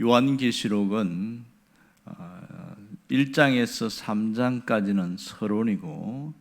요한계시록은 1장에서 3장까지는 서론이고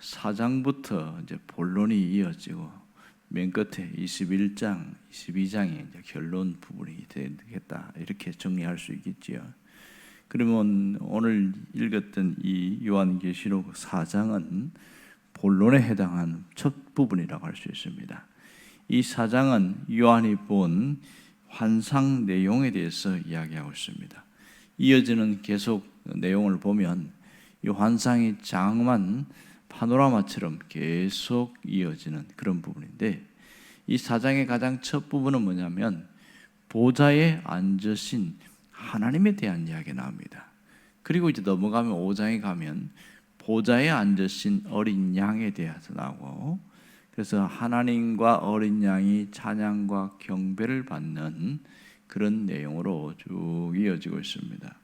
4장부터 이제 본론이 이어지고 맨 끝에 21장, 22장이 이제 결론 부분이 되겠다 이렇게 정리할 수 있겠지요. 그러면 오늘 읽었던 이 요한계시록 4장은 본론에 해당하는 첫 부분이라고 할 수 있습니다. 이 4장은 요한이 본 환상 내용에 대해서 이야기하고 있습니다. 이어지는 계속 내용을 보면 이 환상이 장만 파노라마처럼 계속 이어지는 그런 부분인데 이 사장의 가장 첫 부분은 뭐냐면 보좌에 앉으신 하나님에 대한 이야기가 나옵니다. 그리고 이제 넘어가면 5장에 가면 보좌에 앉으신 어린 양에 대해서 나오고 그래서 하나님과 어린 양이 찬양과 경배를 받는 그런 내용으로 쭉 이어지고 있습니다.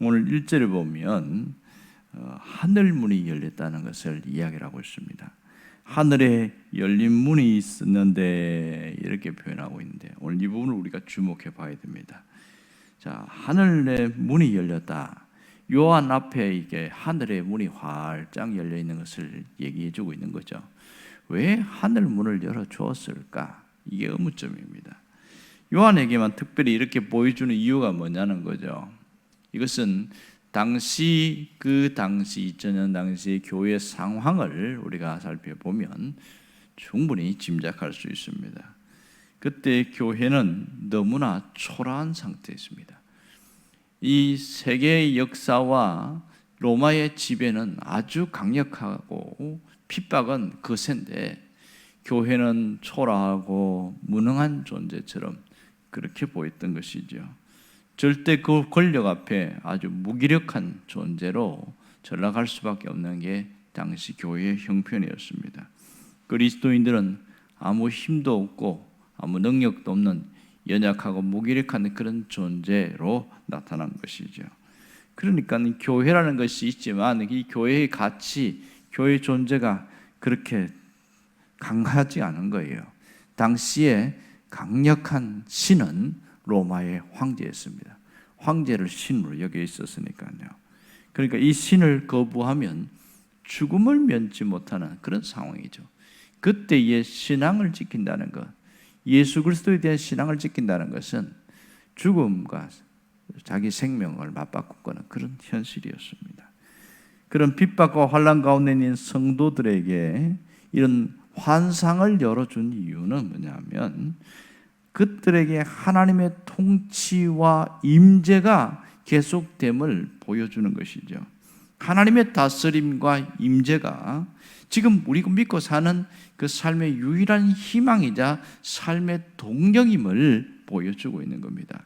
오늘 1절을 보면 어, 하늘 문이 열렸다는 것을 이야기를 하고 있습니다. 하늘에 열린 문이 있었는데 이렇게 표현하고 있는데 오늘 이 부분을 우리가 주목해 봐야 됩니다. 자, 하늘의 문이 열렸다. 요한 앞에 이게 하늘의 문이 활짝 열려 있는 것을 얘기해 주고 있는 거죠. 왜 하늘 문을 열어 주었을까? 이게 의문점입니다. 요한에게만 특별히 이렇게 보여주는 이유가 뭐냐는 거죠. 이것은 당시 그 당시 2000년 당시 교회 상황을 우리가 살펴보면 충분히 짐작할 수 있습니다. 그때 교회는 너무나 초라한 상태였습니다. 이 세계의 역사와 로마의 지배는 아주 강력하고 핍박은 거센데 교회는 초라하고 무능한 존재처럼 그렇게 보였던 것이죠. 절대 그 권력 앞에 아주 무기력한 존재로 전락할 수밖에 없는 게 당시 교회의 형편이었습니다. 그리스도인들은 아무 힘도 없고 아무 능력도 없는 연약하고 무기력한 그런 존재로 나타난 것이죠. 그러니까 교회라는 것이 있지만 이 교회의 가치, 교회 존재가 그렇게 강하지 않은 거예요. 당시에 강력한 신은 로마의 황제였습니다. 황제를 신으로 여겨 있었으니까요. 그러니까 이 신을 거부하면 죽음을 면치 못하는 그런 상황이죠. 그때의 신앙을 지킨다는 것, 예수 그리스도에 대한 신앙을 지킨다는 것은 죽음과 자기 생명을 맞바꾸는 그런 현실이었습니다. 그런 핍박과 환란 가운데 있는 성도들에게 이런 환상을 열어준 이유는 뭐냐면 그들에게 하나님의 통치와 임재가 계속됨을 보여주는 것이죠. 하나님의 다스림과 임재가 지금 우리가 믿고 사는 그 삶의 유일한 희망이자 삶의 동력임을 보여주고 있는 겁니다.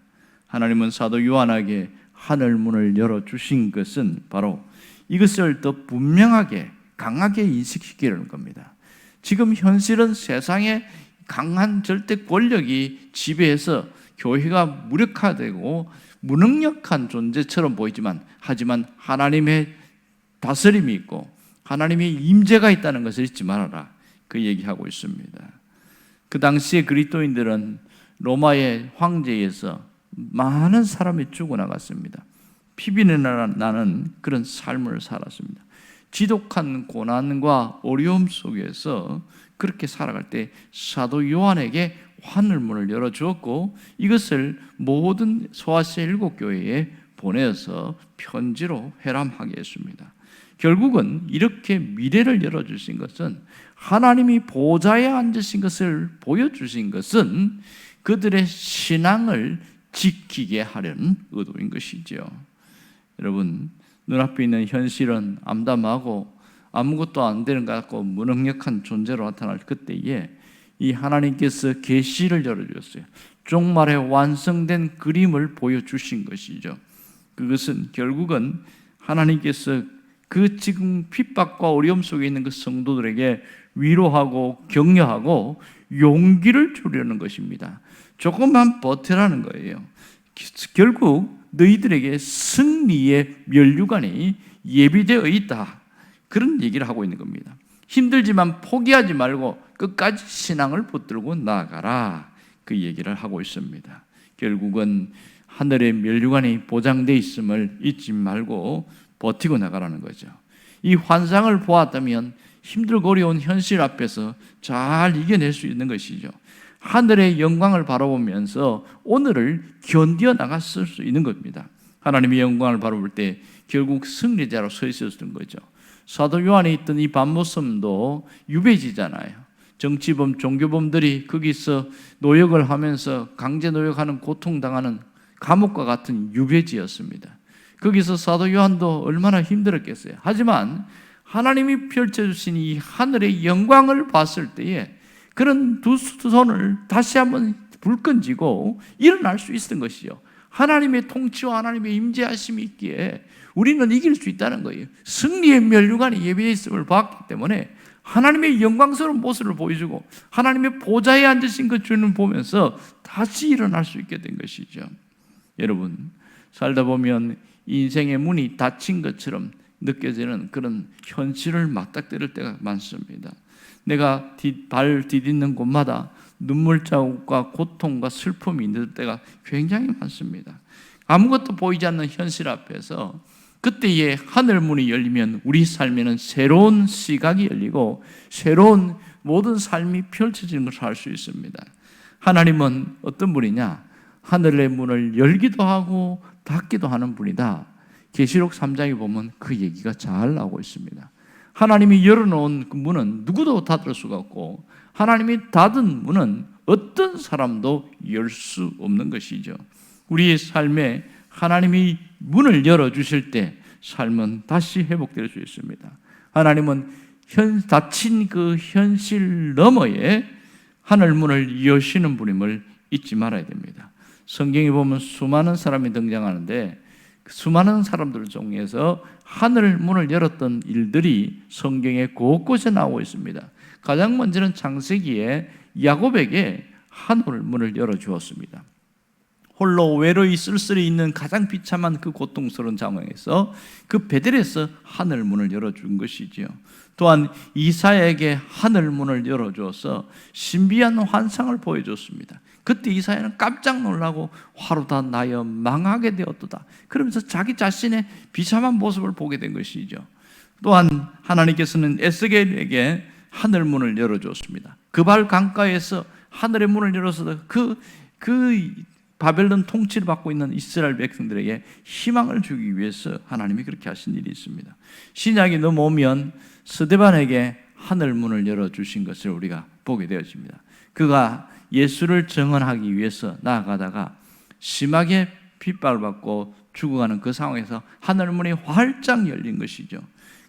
하나님은 사도 요한에게 하늘 문을 열어 주신 것은 바로 이것을 더 분명하게 강하게 인식시키려는 겁니다. 지금 현실은 세상에 강한 절대 권력이 지배해서 교회가 무력화되고 무능력한 존재처럼 보이지만 하지만 하나님의 다스림이 있고 하나님의 임재가 있다는 것을 잊지 말아라. 그 얘기하고 있습니다. 그 당시에 그리스도인들은 로마의 황제에서 많은 사람이 죽어나갔습니다. 피비는 나는 그런 삶을 살았습니다. 지독한 고난과 어려움 속에서 그렇게 살아갈 때 사도 요한에게 하늘문을 열어 주었고 이것을 모든 소아시아 일곱 교회에 보내서 편지로 회람하게 했습니다. 결국은 이렇게 미래를 열어 주신 것은 하나님이 보좌에 앉으신 것을 보여 주신 것은 그들의 신앙을 지키게 하려는 의도인 것이죠. 여러분, 눈앞에 있는 현실은 암담하고 아무것도 안 되는 것 같고 무능력한 존재로 나타날 그때에 이 하나님께서 계시를 열어주셨어요. 종말에 완성된 그림을 보여주신 것이죠. 그것은 결국은 하나님께서 그 지금 핍박과 어려움 속에 있는 그 성도들에게 위로하고 격려하고 용기를 주려는 것입니다. 조금만 버텨라는 거예요. 결국 너희들에게 승리의 면류관이 예비되어 있다. 그런 얘기를 하고 있는 겁니다. 힘들지만 포기하지 말고 끝까지 신앙을 붙들고 나아가라. 그 얘기를 하고 있습니다. 결국은 하늘의 멸류관이 보장돼 있음을 잊지 말고 버티고 나가라는 거죠. 이 환상을 보았다면 힘들고 어려운 현실 앞에서 잘 이겨낼 수 있는 것이죠. 하늘의 영광을 바라보면서 오늘을 견디어 나갔을 수 있는 겁니다. 하나님의 영광을 바라볼 때 결국 승리자로 서 있었던 거죠. 사도 요한에 있던 이 반모섬도 유배지잖아요. 정치범, 종교범들이 거기서 노역을 하면서 강제 노역하는 고통당하는 감옥과 같은 유배지였습니다. 거기서 사도 요한도 얼마나 힘들었겠어요. 하지만 하나님이 펼쳐주신 이 하늘의 영광을 봤을 때에 그런 두 손을 다시 한번 불 끈지고 일어날 수 있었던 것이죠. 하나님의 통치와 하나님의 임재하심이 있기에 우리는 이길 수 있다는 거예요. 승리의 멸류관이 예비해 있음을 봤기 때문에 하나님의 영광스러운 모습을 보여주고 하나님의 보좌에 앉으신 그 주는 보면서 다시 일어날 수 있게 된 것이죠. 여러분 살다 보면 인생의 문이 닫힌 것처럼 느껴지는 그런 현실을 맞닥뜨릴 때가 많습니다. 내가 발 디딛는 곳마다 눈물 자국과 고통과 슬픔이 있는 때가 굉장히 많습니다. 아무것도 보이지 않는 현실 앞에서 그때의 하늘 문이 열리면 우리 삶에는 새로운 시각이 열리고 새로운 모든 삶이 펼쳐지는 것을 알 수 있습니다. 하나님은 어떤 분이냐? 하늘의 문을 열기도 하고 닫기도 하는 분이다. 계시록 3장에 보면 그 얘기가 잘 나오고 있습니다. 하나님이 열어놓은 그 문은 누구도 닫을 수가 없고 하나님이 닫은 문은 어떤 사람도 열 수 없는 것이죠. 우리의 삶에 하나님이 문을 열어 주실 때 삶은 다시 회복될 수 있습니다. 하나님은 현, 닫힌 그 현실 너머에 하늘 문을 여시는 분임을 잊지 말아야 됩니다. 성경에 보면 수많은 사람이 등장하는데 그 수많은 사람들 중에서 하늘 문을 열었던 일들이 성경에 곳곳에 나오고 있습니다. 가장 먼저는 창세기에 야곱에게 하늘 문을 열어 주었습니다. 홀로 외로이 쓸쓸히 있는 가장 비참한 그 고통스러운 상황에서 그 베델에서 하늘 문을 열어준 것이지요. 또한 이사야에게 하늘 문을 열어주어서 신비한 환상을 보여줬습니다. 그때 이사야는 깜짝 놀라고 화로 다 나여 망하게 되었도다. 그러면서 자기 자신의 비참한 모습을 보게 된 것이죠. 또한 하나님께서는 에스겔에게 하늘 문을 열어주었습니다. 그발 강가에서 하늘의 문을 열어서 그, 그 바벨론 통치를 받고 있는 이스라엘 백성들에게 희망을 주기 위해서 하나님이 그렇게 하신 일이 있습니다. 신약이 넘어오면 스데반에게 하늘 문을 열어 주신 것을 우리가 보게 되어집니다. 그가 예수를 정언하기 위해서 나아가다가 심하게 핍박을 받고 죽어가는 그 상황에서 하늘 문이 활짝 열린 것이죠.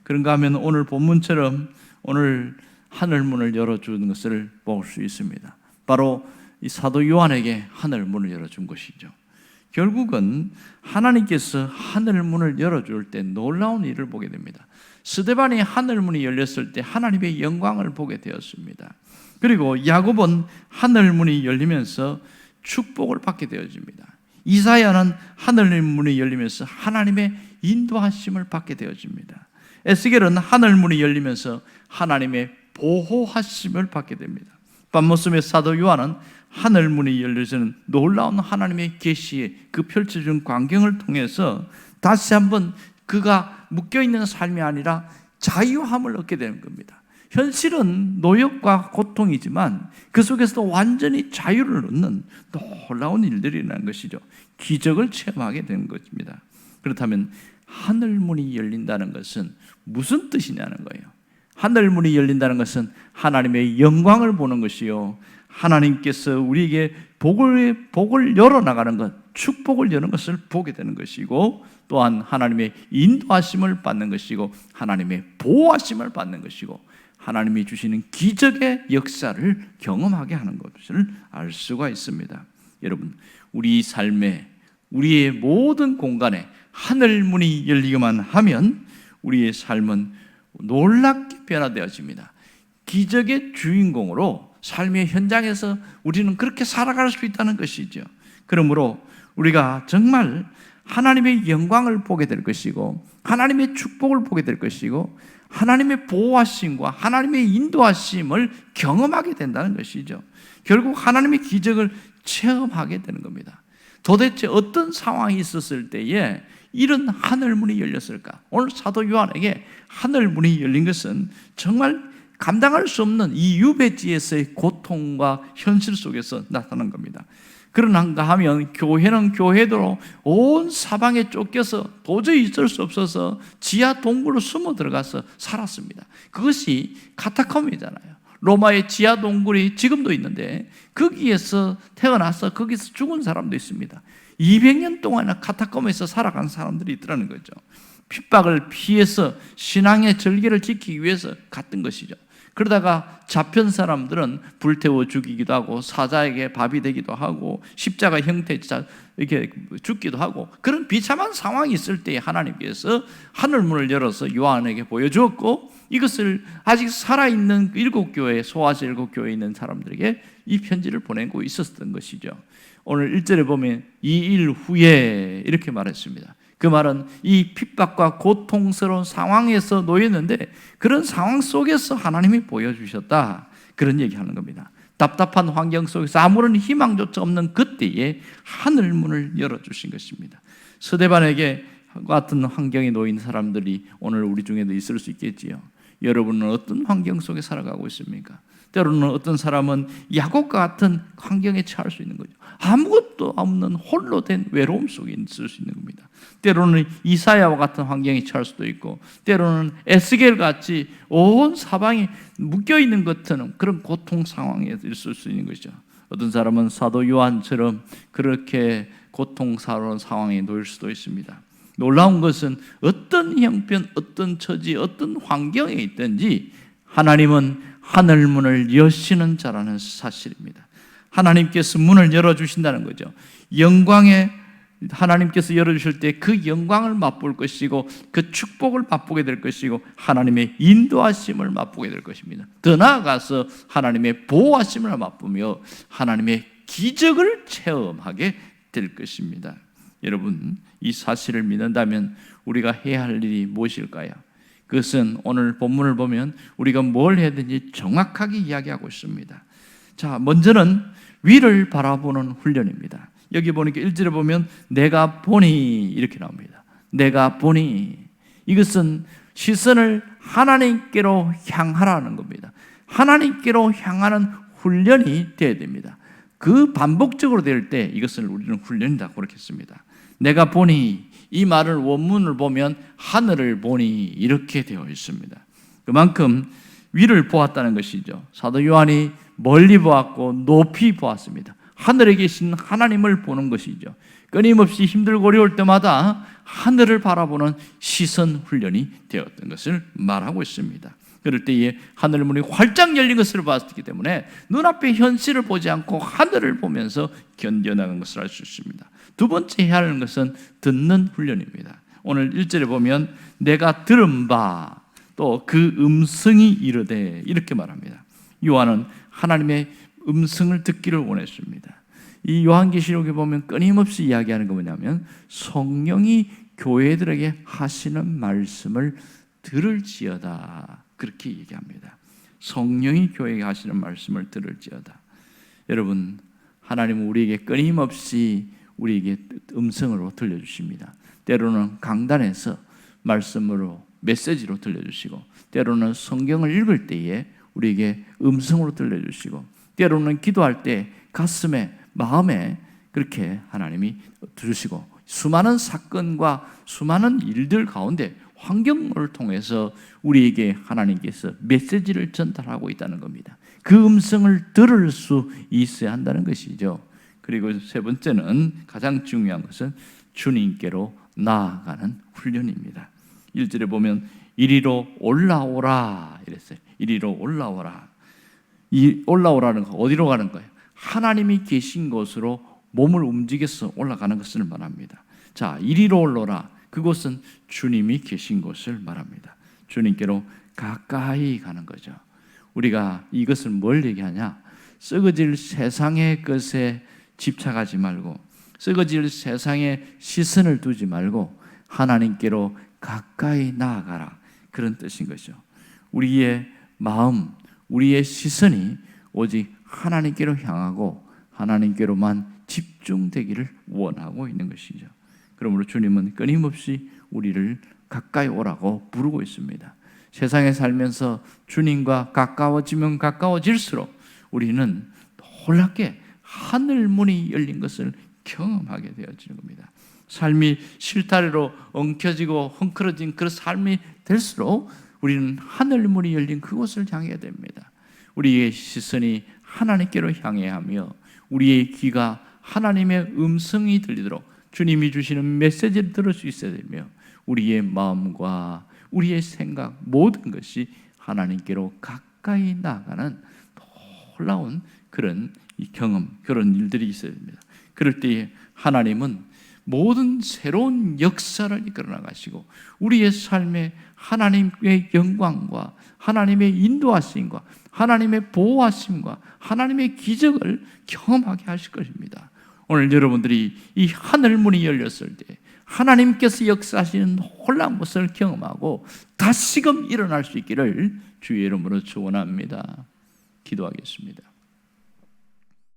그런가 하면 오늘 본문처럼 오늘 하늘 문을 열어 주는 것을 볼 수 있습니다. 바로 이 사도 요한에게 하늘 문을 열어준 것이죠. 결국은 하나님께서 하늘 문을 열어줄 때 놀라운 일을 보게 됩니다. 스데반이 하늘 문이 열렸을 때 하나님의 영광을 보게 되었습니다. 그리고 야곱은 하늘 문이 열리면서 축복을 받게 되어집니다. 이사야는 하늘 문이 열리면서 하나님의 인도하심을 받게 되어집니다. 에스겔은 하늘 문이 열리면서 하나님의 보호하심을 받게 됩니다. 밤모습의 사도 요한은 하늘 문이 열려지는 놀라운 하나님의 계시의 그 펼쳐진 광경을 통해서 다시 한번 그가 묶여 있는 삶이 아니라 자유함을 얻게 되는 겁니다. 현실은 노역과 고통이지만 그 속에서도 완전히 자유를 얻는 놀라운 일들이 일어난 것이죠. 기적을 체험하게 되는 것입니다. 그렇다면 하늘 문이 열린다는 것은 무슨 뜻이냐는 거예요. 하늘 문이 열린다는 것은 하나님의 영광을 보는 것이요. 하나님께서 우리에게 복을 복을 열어 나가는 것, 축복을 여는 것을 보게 되는 것이고 또한 하나님의 인도하심을 받는 것이고 하나님의 보호하심을 받는 것이고 하나님이 주시는 기적의 역사를 경험하게 하는 것을 알 수가 있습니다. 여러분, 우리 삶에 우리의 모든 공간에 하늘 문이 열리기만 하면 우리의 삶은 놀랍게 변화되어집니다. 기적의 주인공으로 삶의 현장에서 우리는 그렇게 살아갈 수 있다는 것이죠. 그러므로 우리가 정말 하나님의 영광을 보게 될 것이고 하나님의 축복을 보게 될 것이고 하나님의 보호하심과 하나님의 인도하심을 경험하게 된다는 것이죠. 결국 하나님의 기적을 체험하게 되는 겁니다. 도대체 어떤 상황이 있었을 때에 이런 하늘 문이 열렸을까? 오늘 사도 요한에게 하늘 문이 열린 것은 정말 감당할 수 없는 이 유배지에서의 고통과 현실 속에서 나타난 겁니다. 그러는가 하면 교회는 교회대로 온 사방에 쫓겨서 도저히 있을 수 없어서 지하 동굴로 숨어 들어가서 살았습니다. 그것이 카타콤이잖아요. 로마의 지하 동굴이 지금도 있는데 거기에서 태어나서 거기서 죽은 사람도 있습니다. 200년 동안이나 카타콤에서 살아간 사람들이 있더라는 거죠. 핍박을 피해서 신앙의 절개를 지키기 위해서 갔던 것이죠. 그러다가 잡힌 사람들은 불태워 죽이기도 하고 사자에게 밥이 되기도 하고 십자가 형태 이렇게 죽기도 하고 그런 비참한 상황이 있을 때 하나님께서 하늘문을 열어서 요한에게 보여주었고 이것을 아직 살아있는 일곱 교회 소아시 일곱 교회에 있는 사람들에게 이 편지를 보내고 있었던 것이죠. 오늘 1절에 보면 이 일 후에 이렇게 말했습니다. 그 말은 이 핍박과 고통스러운 상황에서 놓였는데 그런 상황 속에서 하나님이 보여주셨다. 그런 얘기하는 겁니다. 답답한 환경 속에서 아무런 희망조차 없는 그때에 하늘 문을 열어주신 것입니다. 서대반에게 같은 환경에 놓인 사람들이 오늘 우리 중에도 있을 수 있겠지요. 여러분은 어떤 환경 속에 살아가고 있습니까? 때로는 어떤 사람은 야곱과 같은 환경에 처할 수 있는 거죠. 아무것도 없는 홀로 된 외로움 속에 있을 수 있는 겁니다. 때로는 이사야와 같은 환경에 처할 수도 있고, 때로는 에스겔 같이 온 사방에 묶여 있는 것처럼 그런 고통 상황에 있을 수 있는 것이죠. 어떤 사람은 사도 요한처럼 그렇게 고통스러운 상황에 놓일 수도 있습니다. 놀라운 것은 어떤 형편, 어떤 처지, 어떤 환경에 있든지 하나님은 하늘 문을 여시는 자라는 사실입니다. 하나님께서 문을 열어주신다는 거죠. 영광의 하나님께서 열어주실 때 그 영광을 맛볼 것이고 그 축복을 맛보게 될 것이고 하나님의 인도하심을 맛보게 될 것입니다. 더 나아가서 하나님의 보호하심을 맛보며 하나님의 기적을 체험하게 될 것입니다. 여러분, 이 사실을 믿는다면 우리가 해야 할 일이 무엇일까요? 그것은 오늘 본문을 보면 우리가 뭘 해야 되는지 정확하게 이야기하고 있습니다. 자, 먼저는 위를 바라보는 훈련입니다. 여기 보니까 1절에 보면 내가 보니 이렇게 나옵니다. 내가 보니 이것은 시선을 하나님께로 향하라는 겁니다. 하나님께로 향하는 훈련이 되어야 됩니다. 그 반복적으로 될 때 이것을 우리는 훈련이다 그렇게 씁니다. 내가 보니 이 말을 원문을 보면 하늘을 보니 이렇게 되어 있습니다. 그만큼 위를 보았다는 것이죠. 사도 요한이 멀리 보았고 높이 보았습니다. 하늘에 계신 하나님을 보는 것이죠. 끊임없이 힘들고 어려울 때마다 하늘을 바라보는 시선 훈련이 되었던 것을 말하고 있습니다. 그럴 때에 하늘 문이 활짝 열린 것을 봤기 때문에 눈앞의 현실을 보지 않고 하늘을 보면서 견뎌나간 것을 알 수 있습니다. 두 번째 해야 하는 것은 듣는 훈련입니다. 오늘 1절에 보면 내가 들은 바 또 그 음성이 이르되 이렇게 말합니다. 요한은 하나님의 음성을 듣기를 원했습니다. 이 요한계시록에 보면 끊임없이 이야기하는 거 뭐냐면 성령이 교회들에게 하시는 말씀을 들을지어다. 그렇게 얘기합니다. 성령이 교회에 하시는 말씀을 들을지어다. 여러분, 하나님은 우리에게 끊임없이 우리에게 음성으로 들려주십니다. 때로는 강단에서 말씀으로 메시지로 들려주시고, 때로는 성경을 읽을 때에 우리에게 음성으로 들려주시고, 때로는 기도할 때 가슴에, 마음에 그렇게 하나님이 들으시고, 수많은 사건과 수많은 일들 가운데 환경을 통해서 우리에게 하나님께서 메시지를 전달하고 있다는 겁니다. 그 음성을 들을 수 있어야 한다는 것이죠. 그리고 세 번째는 가장 중요한 것은 주님께로 나아가는 훈련입니다. 1절에 보면 이리로 올라오라 이랬어요. 이리로 올라오라. 이 올라오라는 거 어디로 가는 거예요? 하나님이 계신 곳으로 몸을 움직여서 올라가는 것을 말합니다. 자, 이리로 올라라. 그곳은 주님이 계신 곳을 말합니다. 주님께로 가까이 가는 거죠. 우리가 이것을 뭘 얘기하냐? 썩어질 세상의 것에 집착하지 말고 썩어질 세상에 시선을 두지 말고 하나님께로 가까이 나아가라. 그런 뜻인 거죠. 우리의 마음, 우리의 시선이 오직 하나님께로 향하고 하나님께로만 집중되기를 원하고 있는 것이죠. 그러므로 주님은 끊임없이 우리를 가까이 오라고 부르고 있습니다. 세상에 살면서 주님과 가까워지면 가까워질수록 우리는 놀랍게 하늘 문이 열린 것을 경험하게 되어지는 겁니다. 삶이 실타래로 엉켜지고 헝클어진 그런 삶이 될수록 우리는 하늘 문이 열린 그곳을 향해야 됩니다. 우리의 시선이 하나님께로 향해야 하며 우리의 귀가 하나님의 음성이 들리도록 주님이 주시는 메시지를 들을 수 있어야 되며 우리의 마음과 우리의 생각 모든 것이 하나님께로 가까이 나가는 놀라운 그런 이 경험 그런 일들이 있어야 됩니다. 그럴 때 하나님은 모든 새로운 역사를 이끌어 나가시고 우리의 삶에 하나님의 영광과 하나님의 인도하심과 하나님의 보호하심과 하나님의 기적을 경험하게 하실 것입니다. 오늘 여러분들이 이 하늘 문이 열렸을 때 하나님께서 역사하시는 놀라운 것을 경험하고 다시금 일어날 수 있기를 주의 이름으로 축원합니다. 기도하겠습니다.